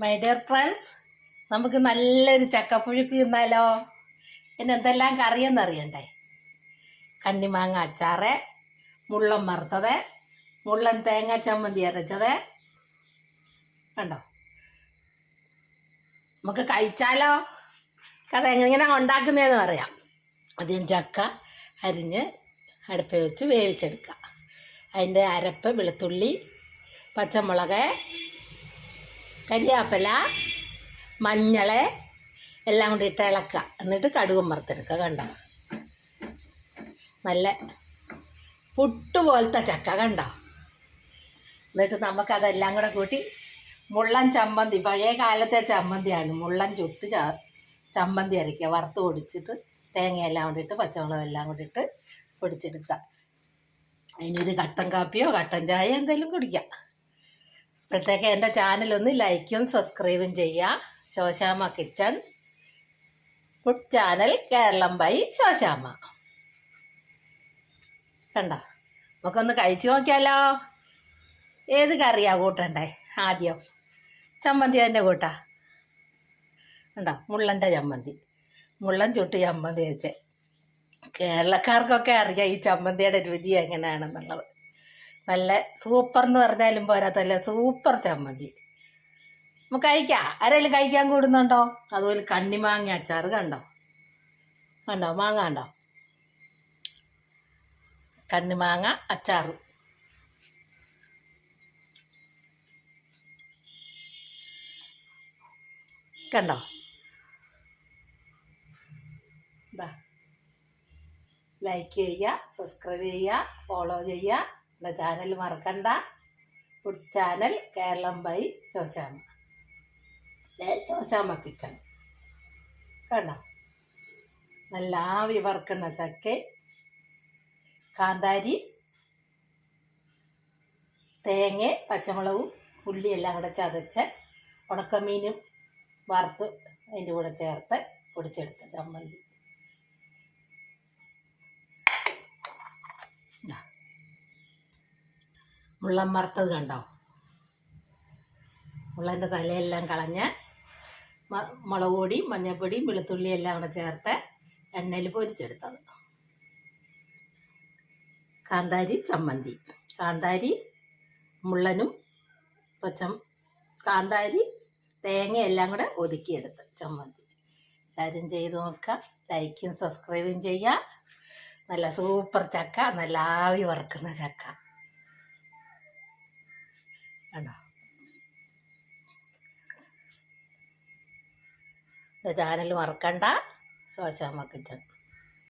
My dear friends നമുക്ക് നല്ലൊരു ചക്കപ്പുഴുക്ക് തിന്നാലോ? പിന്നെ എന്തെല്ലാം കറിയെന്നറിയണ്ടേ കണ്ണിമാങ്ങ അച്ചാറ് മുള്ളൻ വറുത്തത് മുള്ളൻ തേങ്ങ ചമ്മന്തി അരച്ചത്. കണ്ടോ? നമുക്ക് കഴിച്ചാലോ? കഥ എങ്ങനെ ഉണ്ടാക്കുന്നതെന്ന് പറയാം. ആദ്യം ചക്ക അരിഞ്ഞ് അടുപ്പിൽ വെച്ച് വേവിച്ചെടുക്കുക. അതിന്റെ അരപ്പ് വെളുത്തുള്ളി പച്ചമുളക് കരിയാപ്പില മഞ്ഞൾ എല്ലാം കൂടി ഇട്ട് ഇളക്കുക എന്നിട്ട് കടുകും വറുത്തെടുക്കുക കണ്ട? നല്ല പുട്ട് പോലത്തെ ചക്ക കണ്ട? എന്നിട്ട് നമുക്കതെല്ലാം കൂടെ കൂട്ടി മുള്ളൻ ചമ്മന്തി പഴയ കാലത്തെ ചമ്മന്തിയാണ്. മുള്ളൻ ചുട്ട് ചമ്മന്തി അരയ്ക്കുക. വറുത്ത് പൊടിച്ചിട്ട് തേങ്ങയെല്ലാം കൂടി ഇട്ട് പച്ചമുളക് എല്ലാം കൂടി ഇട്ട് പൊടിച്ചെടുക്കുക. അതിനൊരു കട്ടൻ കാപ്പിയോ കട്ടൻ ചായയോ എന്തെങ്കിലും കുടിക്കാം. ഇപ്പോഴത്തേക്ക് എന്റെ ചാനലൊന്ന് ലൈക്കും സബ്സ്ക്രൈബും ചെയ്യുക. Shoshama kitchen food channel Keralam by Shoshama കണ്ട? നമുക്കൊന്ന് കഴിച്ചു നോക്കിയാലോ? ഏത് കറിയാ കൂട്ടണ്ടേ? ആദ്യം. ചമ്മന്തി തന്നെ കൂട്ടാ. കണ്ടോ? മുള്ളന്റെ ചമ്മന്തി. മുള്ളൻ ചുട്ട് ചമ്മന്തി വെച്ചേ. കേരളക്കാർക്കൊക്കെ അറിയാം ഈ ചമ്മന്തിയുടെ രുചി എങ്ങനെയാണെന്നുള്ളത്. നല്ല സൂപ്പർ എന്ന് പറഞ്ഞാലും പോരാത്തല്ല സൂപ്പർ ചമ്മന്തി. നമുക്ക് കഴിക്കാം. ആരെങ്കിലും കഴിക്കാൻ കൂടുന്നുണ്ടോ? അതുപോലെ കണ്ണിമാങ്ങ അച്ചാർ കണ്ടോ? കണ്ടോ? മാങ്ങ കണ്ടോ? കണ്ണിമാങ്ങ അച്ചാർ കണ്ടോ? ലൈക്ക് ചെയ്യുക സബ്സ്ക്രൈബ് ചെയ്യുക ഫോളോ ചെയ്യുക. എന്റെ ചാനൽ മറക്കണ്ട. Food channel Keralam by Shoshama Shoshama kitchen. കണ്ടോ? നല്ല ആവി വറുക്കുന്ന ചക്ക. കാന്താരി തേങ്ങ പച്ചമുളകും ഉള്ളി എല്ലാം കൂടെ ചതച്ച് ഉണക്കമീനും വറുത്ത് അതിന്റെ കൂടെ ചേർത്ത് പൊടിച്ചെടുത്ത് ചമ്മന്തി. മുള്ളൻ വറുത്തത് കണ്ടോ? മുള്ളന്റെ തലയെല്ലാം കളഞ്ഞ് മുളക് പൊടി മഞ്ഞൾപ്പൊടിയും വെളുത്തുള്ളിയും എല്ലാം കൂടെ ചേർത്ത് എണ്ണയിൽ പൊരിച്ചെടുത്തത്. കാന്താരി ചമ്മന്തി. കാന്താരി മുള്ളനും പച്ചം കാന്താരി തേങ്ങ എല്ലാം കൂടെ ഒതുക്കിയെടുത്ത് ചമ്മന്തി. എല്ലാവരും ചെയ്ത് നോക്കുക. ലൈക്കും സബ്സ്ക്രൈബും ചെയ്യുക. നല്ല സൂപ്പർ ചക്ക. നല്ല ആവി വറക്കുന്ന ചക്ക. കണ്ടോ? ചാനൽ മറക്കണ്ട. ശോശാമ്മ കിച്ചൺ